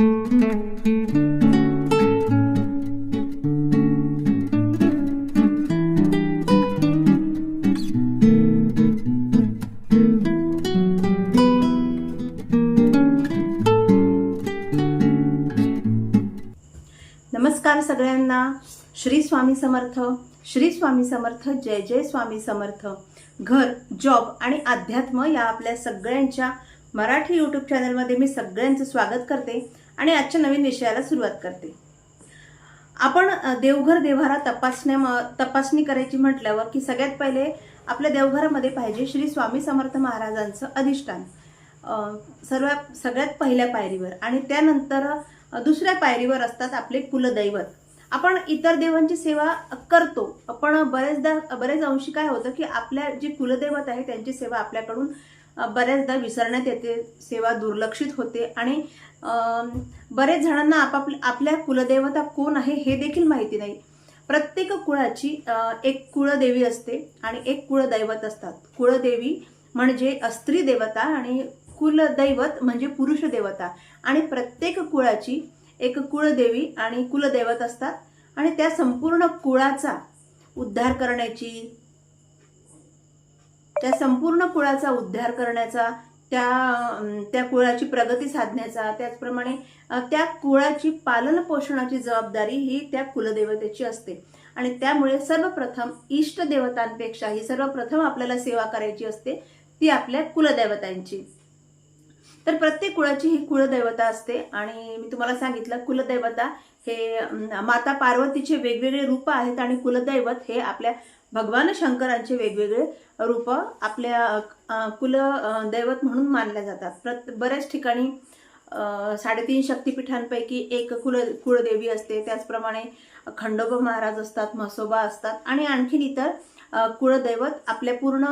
नमस्कार सगळ्यांना. श्री स्वामी समर्थ श्री स्वामी समर्थ जय जय स्वामी समर्थ. घर जॉब आणि अध्यात्म या आपल्या सगळ्यांच्या मराठी यूट्यूब चॅनलमध्ये मी सगळ्यांचं स्वागत करते. आणि आजच्या नवीन विषयाला सुरुवात करते. आपण देवघर देव्हारा तपासण्या तपासणी करायची म्हटल्यावर की सगळ्यात पहिले आपल्या देवघरामध्ये पाहिजे श्री स्वामी समर्थ महाराजांचं अधिष्ठान. सर्व सगळ्यात पहिल्या पायरीवर आणि त्यानंतर दुसऱ्या पायरीवर असतात आपले कुलदैवत. आपण इतर देवांची सेवा करतो पण बरेचदा बरेच अंशी काय होतं की आपल्या जे कुलदैवत आहे त्यांची सेवा आपल्याकडून बऱ्याचदा विसरण्यात येते सेवा दुर्लक्षित होते आणि बरेच जणांना आपापल्या आपल्या कुलदेवता कोण आहे हे देखील माहिती नाही. प्रत्येक कुळाची एक कुळदेवी असते आणि एक कुळदैवत असतात. कुळदेवी म्हणजे स्त्री देवता आणि कुलदैवत म्हणजे पुरुष देवता. आणि प्रत्येक कुळाची एक कुळदेवी आणि कुलदैवत असतात आणि त्या संपूर्ण कुळाचा उद्धार करण्याची त्या संपूर्ण कुळाचा उद्धार करण्याचा त्या त्या कुळाची प्रगती साधण्याचा त्याचप्रमाणे त्या कुळाची पालन पोषणाची जबाबदारी ही त्या कुलदेवतेची असते. आणि त्यामुळे सर्वप्रथम इष्ट देवतांपेक्षाही सर्वप्रथम आपल्याला सेवा करायची असते ती आपल्या कुलदैवतांची. तर प्रत्येक कुळाची ही कुलदैवता असते. आणि मी तुम्हाला सांगितलं कुलदैवता हे माता पार्वतीचे वेगवेगळे रूप आहेत आणि कुलदैवत हे आपल्या भगवान शंकरांचे वेगवेगळे रूप आपल्या कुल दैवत म्हणून मानल्या जातात. प्रत बऱ्याच ठिकाणी साडेतीन शक्तिपीठांपैकी एक कुल कुळदेवी असते. त्याचप्रमाणे खंडोबा महाराज असतात म्हसोबा असतात आणि आणखीन इतर कुळदैवत आपल्या पूर्ण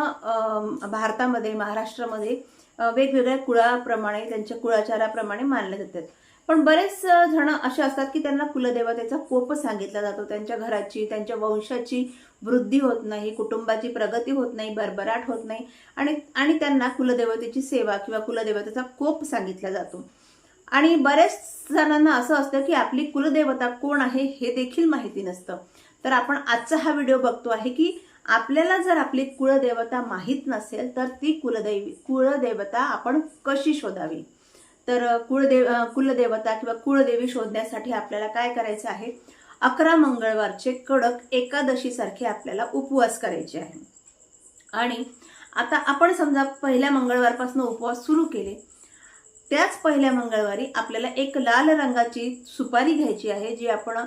भारतामध्ये महाराष्ट्रामध्ये वेगवेगळ्या कुळाप्रमाणे त्यांच्या कुळाचाराप्रमाणे मानले जातात. पण बरेच जण असे असतात की त्यांना कुलदेवतेचा कोप सांगितला जातो. त्यांच्या घराची त्यांच्या वंशाची वृद्धी होत नाही कुटुंबाची प्रगती होत नाही भरभराट होत नाही आणि आणि त्यांना कुलदेवतेची सेवा किंवा कुलदेवतेचा कोप सांगितला जातो. आणि बऱ्याच जणांना असं असतं की आपली कुलदेवता कोण आहे हे देखील माहिती नसतं. तर आपण आजचा हा व्हिडिओ बघतो आहे की आपल्याला जर आपली कुलदेवता माहीत नसेल तर ती कुलदैवी कुलदेवता आपण कशी शोधावी? तर कुळदेव कुलदेवता किंवा कुळदेवी शोधण्यासाठी आपल्याला काय करायचं आहे? अकरा मंगळवारचे कडक एकादशीसारखे आपल्याला उपवास करायचे आहे. आणि आता आपण समजा पहिल्या मंगळवारपासून उपवास सुरू केले त्याच पहिल्या मंगळवारी आपल्याला एक लाल रंगाची सुपारी घ्यायची आहे जी आपण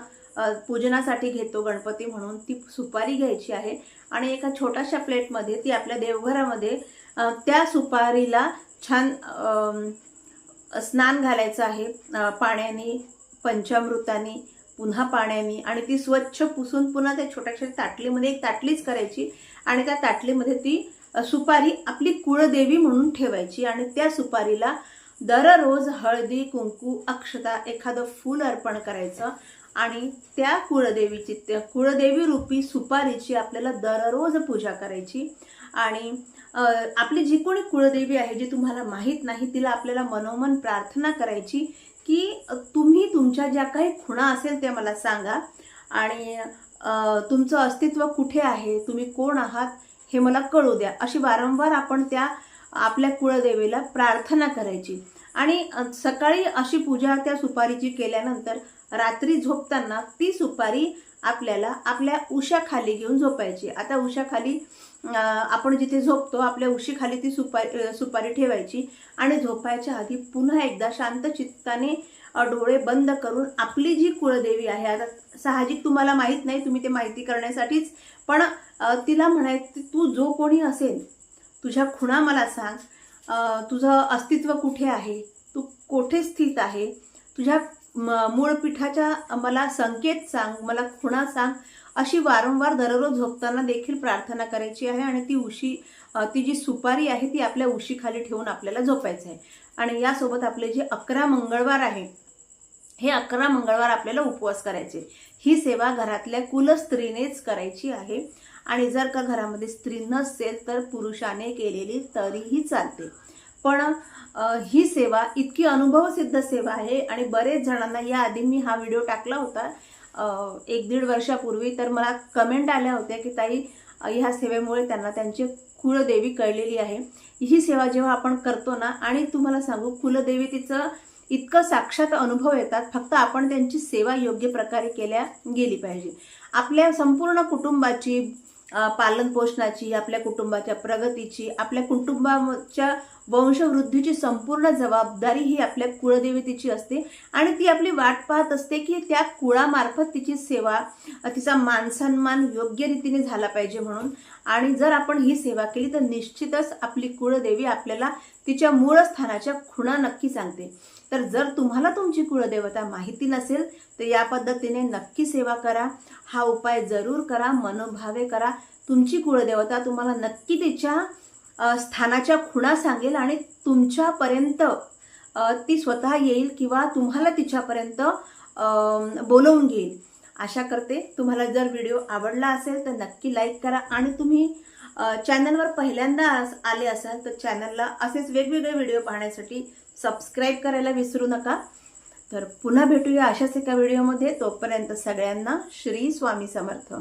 पूजनासाठी घेतो गणपती म्हणून ती सुपारी घ्यायची आहे. आणि एका छोट्याशा प्लेटमध्ये ती आपल्या देवघरामध्ये त्या सुपारीला छान स्नान घालायचं आहे पाण्याने पंचामृताने पुन्हा पाण्याने आणि ती स्वच्छ पुसून पुन्हा त्या छोट्याशा ताटलीमध्ये एक ताटलीच करायची आणि त्या ताटलीमध्ये ती सुपारी आपली कुळदेवी म्हणून ठेवायची आणि त्या सुपारीला दररोज हळदी कुंकू अक्षता एखादं फूल अर्पण करायचं आणि त्या कुळदेवीची त्या कुळदेवी रूपी सुपारीची आपल्याला दररोज पूजा करायची. आणि आपली जी कोणी कुळदेवी आहे जी तुम्हाला माहीत नाही तिला आपल्याला मनोमन प्रार्थना करायची की तुम्ही तुमच्या ज्या काही खुणा असेल त्या मला सांगा. आणि तुमचं अस्तित्व कुठे आहे तुम्ही कोण आहात हे मला कळू द्या. अशी वारंवार आपण त्या आपल्या कुळदेवीला प्रार्थना करायची. आणि सकाळी अशी पूजा त्या सुपारीची केल्यानंतर रात्री झोपताना ती सुपारी आपल्याला आपल्या उशाखाली घेऊन झोपायची. आता उशाखाली आपण जिथे झोपतो आपल्या उशीखाली ती सुपारी सुपारी ठेवायची आणि झोपायच्या आधी पुन्हा एकदा शांत चित्ताने डोळे बंद करून आपली जी कुळदेवी आहे आता साहजिक तुम्हाला माहीत नाही तुम्ही ते माहिती करण्यासाठीच पण तिला म्हणायचं तू जो कोणी असेल तुझ्या खुणा मला सांग तुझं अस्तित्व कुठे आहे? तू कोठे स्थित आहे? तुझ्या म- मूळ पीठाच्या मला संकेत सांग मला खुणा सांग अशी वारंवार दररोज झोपताना देखील प्रार्थना करायची आहे आणि ती उशी ती जी सुपारी आहे ती आपल्या उशीखाली ठेवून आपल्याला झोपायचं आहे. आणि यासोबत आपले जे अकरा मंगळवार आहे हे अकरा मंगळवार आपल्याला उपवास करायचे ही सेवा घरातल्या कुलस्त्रीनेच करायची आहे. आणि जर का घरामध्ये स्त्री नसेल तर पुरुषाने केलेली तरीही चालते. पण ही सेवा इतकी अनुभवसिद्ध सेवा आहे आणि बरेच जणांना या आधी मी हा व्हिडिओ टाकला होता. एक दीड वर्षापूर्वी तर मला कमेंट आल्या होत्या की ताई ह्या सेवेमुळे त्यांना त्यांची कुलदेवी कळलेली आहे. ही सेवा जेव्हा आपण करतो ना आणि तुम्हाला सांगू कुलदेवी तिचं इतकं साक्षात अनुभव येतात फक्त आपण त्यांची सेवा योग्य प्रकारे केल्या गेली पाहिजे. आपल्या संपूर्ण कुटुंबाची पालन पोषणाची आपल्या कुटुंबाच्या प्रगतीची आपल्या कुटुंबाच्या वंशवृद्धीची संपूर्ण जबाबदारी ही आपल्या कुळदेवतेची असते. आणि ती आपली वाट पाहत असते की त्या कुळामार्फत तिची सेवा तिचा मानसन्मान योग्य रीतीने झाला पाहिजे म्हणून. आणि जर आपण ही सेवा केली तर निश्चितच आपली कुळदेवी आपल्याला तिच्या मूळ स्थानाच्या खुणा नक्की सांगते. तर जर तुम्हाला तुमची कुळदेवता माहिती नसेल तर या पद्धतीने नक्की सेवा करा. हा उपाय जरूर करा मनोभावे करा. तुमची कुळदेवता तुम्हाला नक्की तिच्या स्थानाच्या खुणा सांगेल आणि तुमच्यापर्यंत ती स्वतः येईल किंवा तुम्हाला तिच्यापर्यंत बोलवून घेईल. आशा करते तुम्हाला जर व्हिडिओ आवडला असेल तर नक्की लाईक करा आणि तुम्ही चॅनलवर पहिल्यांदा आले असाल तर चॅनलला असेच वेगवेगळे व्हिडिओ पाहण्यासाठी सबस्क्राईब करायला विसरू नका. तर पुन्हा भेटूया अशाच एका व्हिडिओमध्ये तोपर्यंत सगळ्यांना श्री स्वामी समर्थ.